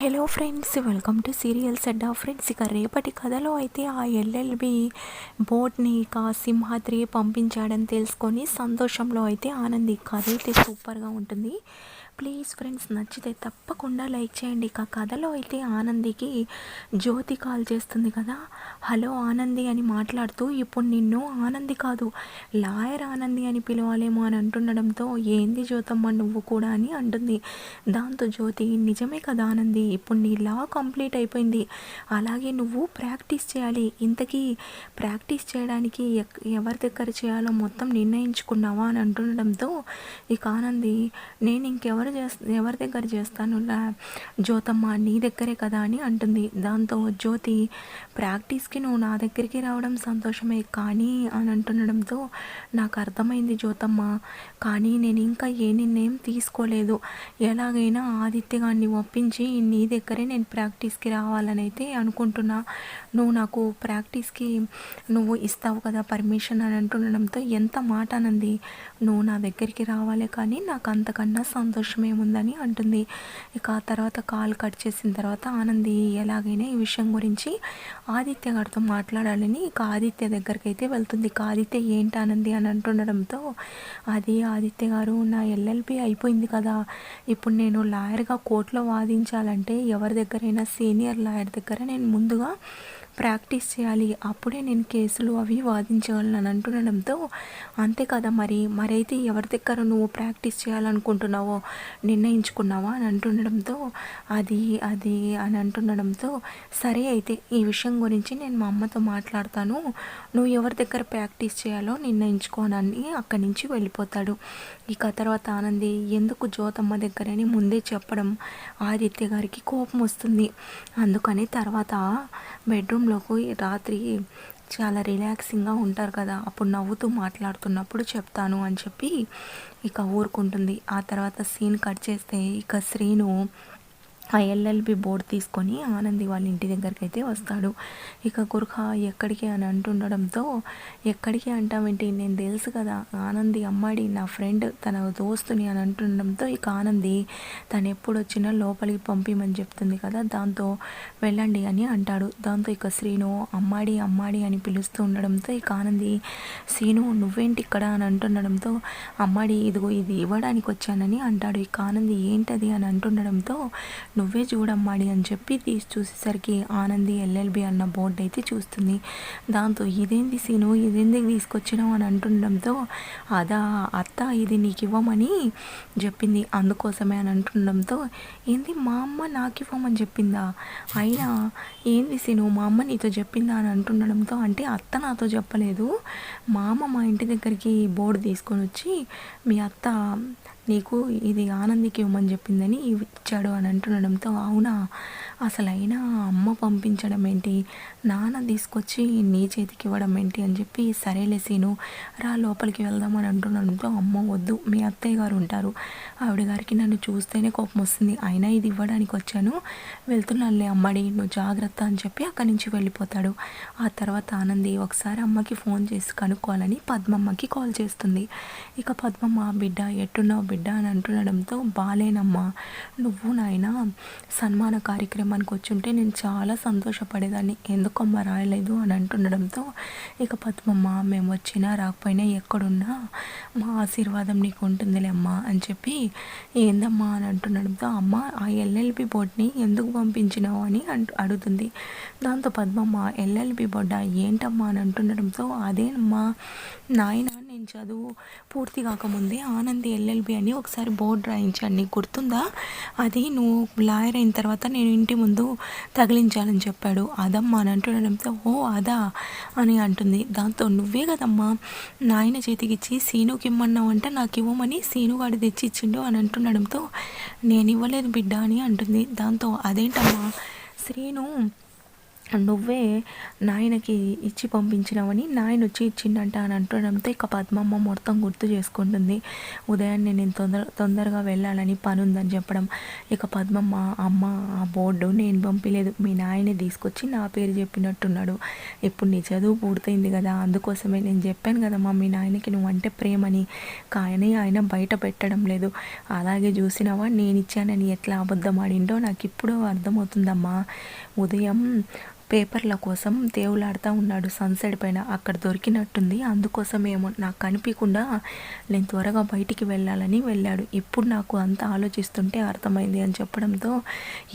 Hello friends welcome to serial సెడ్డా friends ఇక రేపటి కథలో అయితే ఆ ఎల్ఎల్బి బోట్ని ఇక సింహాద్రి పంపించాడని తెలుసుకొని సంతోషంలో అయితే ఆనంది కథ అయితే సూపర్గా ఉంటుంది. ప్లీజ్ ఫ్రెండ్స్ నచ్చితే తప్పకుండా లైక్ చేయండి. ఇక కథలో అయితే ఆనందికి జ్యోతి కాల్ చేస్తుంది కదా. హలో ఆనంది అని మాట్లాడుతూ ఇప్పుడు నిన్ను ఆనంది కాదు లాయర్ ఆనంది అని పిలవాలేమో అని అంటుండడంతో ఏంది జ్యోతమ్మ నువ్వు కూడా అని అంటుంది. దాంతో జ్యోతి నిజమే కదా ఆనంది ఇప్పుడు నీ లా కంప్లీట్ అయిపోయింది. అలాగే నువ్వు ప్రాక్టీస్ చేయాలి. ఇంతకీ ప్రాక్టీస్ చేయడానికి ఎవరి దగ్గర చేయాలో మొత్తం నిర్ణయించుకున్నావా అని అంటుండడంతో ఇక ఆనంది నేను ఇంకెవరు చేస్తా ఎవరి దగ్గర చేస్తాను జ్యోతమ్మ నీ దగ్గరే కదా అని అంటుంది. దాంతో జ్యోతి ప్రాక్టీస్కి నువ్వు నా దగ్గరికి రావడం సంతోషమే కానీ అని అంటుండడంతో నాకు అర్థమైంది జ్యోతమ్మ కానీ నేను ఇంకా ఏ నిర్ణయం తీసుకోలేదు. ఎలాగైనా ఆదిత్య గారిని ఒప్పించి నీ దగ్గరే నేను ప్రాక్టీస్కి రావాలని అయితే అనుకుంటున్నా. నువ్వు నాకు ప్రాక్టీస్కి నువ్వు ఇస్తావు కదా పర్మిషన్ అని అంటుండడంతో ఎంత మాట అనంది. నువ్వు నా దగ్గరికి రావాలి కానీ నాకు అంతకన్నా సంతోషం సంతోషమే ఏముందని అంటుంది. ఇక ఆ తర్వాత కాల్ కట్ చేసిన తర్వాత ఆనంది ఎలాగైనా ఈ విషయం గురించి ఆదిత్య గారితో మాట్లాడాలని ఇక ఆదిత్య దగ్గరికి అయితే వెళ్తుంది. ఇక ఆదిత్య ఏంటి ఆనంది అని అంటుండడంతో అది ఆదిత్య గారు నా ఎల్ఎల్పి అయిపోయింది కదా. ఇప్పుడు నేను లాయర్గా కోర్టులో వాదించాలంటే ఎవరి దగ్గరైనా సీనియర్ లాయర్ దగ్గర నేను ముందుగా ప్రాక్టీస్ చేయాలి. అప్పుడే నేను కేసులు అవి వాదించగలను అని అంటుండడంతో అంతే కదా మరి మరైతే ఎవరి దగ్గర నువ్వు ప్రాక్టీస్ చేయాలనుకుంటున్నావో నిర్ణయించుకున్నావా? అని అంటుండడంతో అది అది అని అంటుండడంతో సరే అయితే ఈ విషయం గురించి నేను మా అమ్మతో మాట్లాడతాను. నువ్వు ఎవరి దగ్గర ప్రాక్టీస్ చేయాలో నిర్ణయించుకోనని అక్కడి నుంచి వెళ్ళిపోతాడు. ఇక తర్వాత ఆనంది ఎందుకు జ్యోతమ్మ దగ్గరని ముందే చెప్పడం? ఆదిత్య గారికి కోపం వస్తుంది. అందుకని తర్వాత బెడ్రూమ్లోకి రాత్రి చాలా రిలాక్సింగ్గా ఉంటారు కదా అప్పుడు నవ్వుతూ మాట్లాడుతున్నప్పుడు చెప్తాను అని చెప్పి ఇక ఊరుకుంటుంది. ఆ తర్వాత సీన్ కట్ చేస్తే ఇక శ్రీను ఆ ఎల్ఎల్బి బోర్డు తీసుకొని ఆనంది వాళ్ళ ఇంటి దగ్గరికి అయితే వస్తాడు. ఇక గుర్ఖ ఎక్కడికి అని అంటుండడంతో ఎక్కడికి అంటామేంటి నేను తెలుసు కదా ఆనంది అమ్మాడి నా ఫ్రెండ్ తన దోస్తుని అని అంటుండడంతో ఇక ఆనంది తను ఎప్పుడు వచ్చినా లోపలికి పంపిమని చెప్తుంది కదా దాంతో వెళ్ళండి అని అంటాడు. దాంతో ఇక శ్రీను అమ్మాడి అమ్మాడి అని పిలుస్తూ ఉండడంతో ఇక ఆనంది శ్రీను నువ్వేంటి ఇక్కడ? అని అంటుండడంతో అమ్మాడి ఇదిగో ఇది ఇవ్వడానికి వచ్చానని అంటాడు. ఇక ఆనంది ఏంటది? అని అంటుండడంతో నువ్వే చూడమ్మాడి అని చెప్పి తీసి చూసేసరికి ఆనంది ఎల్ఎల్బి అన్న బోర్డు అయితే చూస్తుంది. దాంతో ఇదేంది సీను? ఇదేంది తీసుకొచ్చినావు అని అంటుండడంతో అదా అత్త ఇది నీకు ఇవ్వమని చెప్పింది. అందుకోసమే అని అంటుండడంతో ఏంది మా అమ్మ నాకు ఇవ్వమని చెప్పిందా? అయినా ఏంది సీను మా అమ్మ నీతో చెప్పిందా అని అంటుండడంతో అంటే అత్త నాతో చెప్పలేదు. మా అమ్మ మా ఇంటి దగ్గరికి బోర్డు తీసుకొని వచ్చి మీ అత్త నీకు ఇది ఆనందికి ఇవ్వమని చెప్పిందని ఇచ్చాడు అని అంటుండడంతో అవునా? అసలైనా అమ్మ పంపించడం ఏంటి? నాన్న తీసుకొచ్చి నీ చేతికి ఇవ్వడం ఏంటి? అని చెప్పి సరేలే సీను రా లోపలికి వెళ్దామని అంటుండడంతో అమ్మ వద్దు మీ అత్తయ్య గారు ఉంటారు. ఆవిడ గారికి నన్ను చూస్తేనే కోపం వస్తుంది. అయినా ఇది ఇవ్వడానికి వచ్చాను. వెళ్తున్నానులే అమ్మడి నువ్వు జాగ్రత్త అని చెప్పి అక్కడి నుంచి వెళ్ళిపోతాడు. ఆ తర్వాత ఆనంది ఒకసారి అమ్మకి ఫోన్ చేసి కనుక్కోవాలని పద్మమ్మకి కాల్ చేస్తుంది. ఇక పద్మమ్మ బిడ్డ ఎట్టున్నావు బిడ్డ? అని అంటుండడంతో బాలేనమ్మా. నువ్వు నాయన సన్మాన కార్యక్రమం కార్యక్రమానికి వచ్చుంటే నేను చాలా సంతోషపడేదాన్ని. ఎందుకమ్మా రాయలేదు అని అంటుండడంతో ఇక పద్మమ్మ మేము వచ్చినా రాకపోయినా ఎక్కడున్నా మా ఆశీర్వాదం నీకు ఉంటుందిలే అమ్మా అని చెప్పి ఏందమ్మా అని అంటుండడంతో అమ్మ ఆ ఎల్ఎల్బి బోర్డ్ని ఎందుకు పంపించినావు అని అంటు అడుగుతుంది. దాంతో పద్మమ్మ ఎల్ఎల్బి బోర్డ ఏంటమ్మా అని అంటుండడంతో అదేనమ్మా నాయన నేను చదువు పూర్తి కాకముందే ఆనంద్ ఎల్ఎల్బి అని ఒకసారి బోర్డు రాయించాను నీకు గుర్తుందా? అది నువ్వు లాయర్ అయిన తర్వాత నేను ఇంటి ముందు తగిలించాలని చెప్పాడు. అదమ్మా అని అంటుండడంతో ఓ అదా అని అంటుంది. దాంతో నువ్వే కదమ్మా నాయన చేతికి ఇచ్చి సీనుకి ఇమ్మన్నావు అంటే నాకు ఇవ్వమని సీనుగాడు తెచ్చి ఇచ్చిండు అని అంటుండడంతో నేను ఇవ్వలేదు బిడ్డ అని అంటుంది. దాంతో అదేంటమ్మా శ్రీను నువ్వే నాయనకి ఇచ్చి పంపించినవని నాయన వచ్చి ఇచ్చిండంట అని అంటుండంతో ఇక పద్మమ్మ మొత్తం గుర్తు చేసుకుంటుంది. ఉదయాన్నే నేను తొందర తొందరగా వెళ్ళాలని పని ఉందని చెప్పడం. ఇక పద్మమ్మ అమ్మ ఆ బోర్డు నేను పంపించలేదు మీ నాయనే తీసుకొచ్చి నా పేరు చెప్పినట్టున్నాడు. ఇప్పుడు నీ చదువు పూర్తయింది కదా అందుకోసమే నేను చెప్పాను కదమ్మా మీ నాయనకి నువ్వు అంటే ప్రేమని. కానీ ఆయన బయట పెట్టడం లేదు. అలాగే చూసినావా నేను ఇచ్చానని ఎట్లా అబద్ధం ఆడిండో? నాకు ఇప్పుడు అర్థమవుతుందమ్మా. ఉదయం పేపర్ల కోసం తేవులాడుతూ ఉన్నాడు. సన్సెట్ పైన అక్కడ దొరికినట్టుంది. అందుకోసం ఏమో నాకు కనిపించకుండా నేను త్వరగా బయటికి వెళ్ళాలని వెళ్ళాడు. ఇప్పుడు నాకు అంత ఆలోచిస్తుంటే అర్థమైంది అని చెప్పడంతో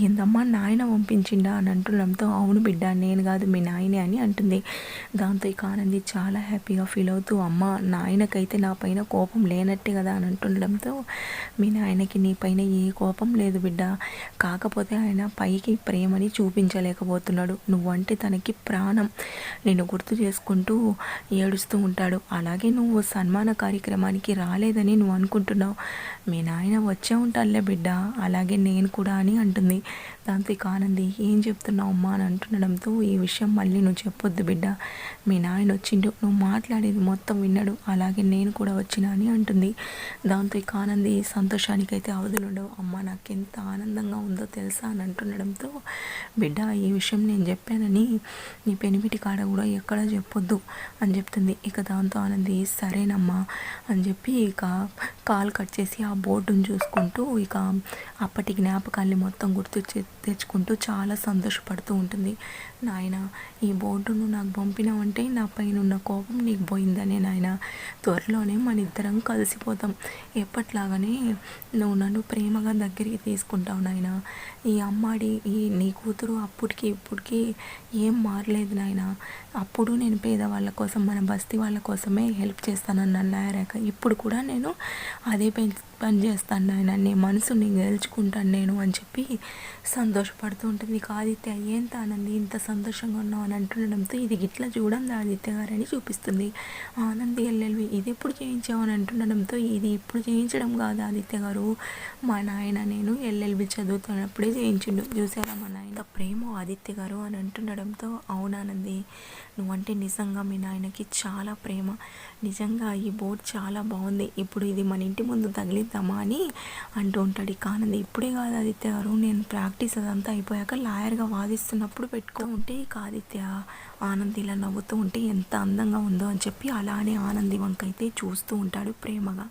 ఏందమ్మా నాయన పంపించిండా? అని అంటుండడంతో అవును బిడ్డ నేను కాదు మీ నాయనే అని అంటుంది. దాంతో ఇక ఆనంది చాలా హ్యాపీగా ఫీల్ అవుతూ అమ్మ నాయనకైతే నా పైన కోపం లేనట్టే కదా అని అంటుండడంతో మీ నాయనకి నీ పైన ఏ కోపం లేదు బిడ్డ. కాకపోతే ఆయన పైకి ప్రేమని చూపించలేకపోతున్నాడు. నువ్వు నువ్వంటే తనకి ప్రాణం. నేను గుర్తు చేసుకుంటూ ఏడుస్తూ ఉంటాడు. అలాగే నువ్వు సన్మాన కార్యక్రమానికి రాలేదని నువ్వు అనుకుంటున్నావు. మీ నాయన వచ్చే ఉంటాడులే బిడ్డ. అలాగే నేను కూడా అని అంటుంది. దాంతో ఇక ఆనంది ఏం చెప్తున్నావు అమ్మా? అని అంటుండడంతో ఈ విషయం మళ్ళీ నువ్వు చెప్పొద్దు బిడ్డ. మీ నాయన వచ్చిండు. నువ్వు మాట్లాడేది మొత్తం విన్నాడు. అలాగే నేను కూడా వచ్చిన అని అంటుంది. దాంతో ఇక ఆనంది సంతోషానికైతే అవధులు ఉండవు అమ్మ నాకు ఎంత ఆనందంగా ఉందో తెలుసా? అని అంటుండడంతో బిడ్డ ఈ విషయం నేను చెప్పాను. చెప్పానని నీ పెనిమిటి కాడ కూడా ఎక్కడ చెప్పొద్దు అని చెప్తుంది. ఇక దాంతో ఆనంది సరేనమ్మా అని చెప్పి ఇక కాల్ కట్ చేసి ఆ బోర్డును చూసుకుంటూ ఇక అప్పటి జ్ఞాపకాల్ని మొత్తం గుర్తు తెచ్చుకుంటూ చాలా సంతోషపడుతూ ఉంటుంది. నాయన ఈ బోర్డును నాకు పంపినావంటే నా పైన ఉన్న కోపం నీకు పోయిందనే నాయన. త్వరలోనే మన ఇద్దరం కలిసిపోతాం. ఎప్పట్లాగానే నువ్వు నన్ను ప్రేమగా దగ్గరికి తీసుకుంటావు నాయన. ఈ అమ్మాడి ఈ నీ కూతురు అప్పటికి ఇప్పటికి ఏం మారలేదు నాయన. అప్పుడు నేను పేదవాళ్ళ కోసం మన బస్తీ వాళ్ళ కోసమే హెల్ప్ చేస్తానని అన్నారాక ఇప్పుడు కూడా నేను అదే పెంచు పని చేస్తాను నాయన నీ మనసుని గెలుచుకుంటాను నేను అని చెప్పి సంతోషపడుతూ ఉంటుంది. ఆదిత్య ఏంత ఆనంది ఇంత సంతోషంగా ఉన్నావు? అని అంటుండడంతో ఇది గిట్లా చూడండి ఆదిత్య గారని చూపిస్తుంది. ఆనంది ఎల్లెల్వి ఇది ఎప్పుడు చేయించావు? అని అంటుండడంతో ఇది ఇప్పుడు చేయించడం కాదు ఆదిత్య గారు. మా నాయన నేను ఎల్ఎల్బి చదువుతున్నప్పుడే చేయించిండు. చూసారా మా నాయన ప్రేమ ఆదిత్య గారు? అని అంటుండడంతో అవునానంది నువ్వంటే నిజంగా మీ నాయనకి చాలా ప్రేమ. నిజంగా ఈ బోట్ చాలా బాగుంది. ఇప్పుడు ఇది మన ఇంటి ముందు తగిలిద్దామా అని అంటూ ఉంటాడు ఇక ఇప్పుడే కాదు ఆదిత్య గారు నేను ప్రాక్టీస్ అదంతా అయిపోయాక లాయర్గా వాదిస్తున్నప్పుడు పెట్టుకో ఉంటే ఇక ఆదిత్య ఆనంది ఇలా నవ్వుతూ ఉంటే ఎంత అందంగా ఉందో అని చెప్పి అలానే ఆనంది వంకైతే చూస్తూ ఉంటాడు ప్రేమగా.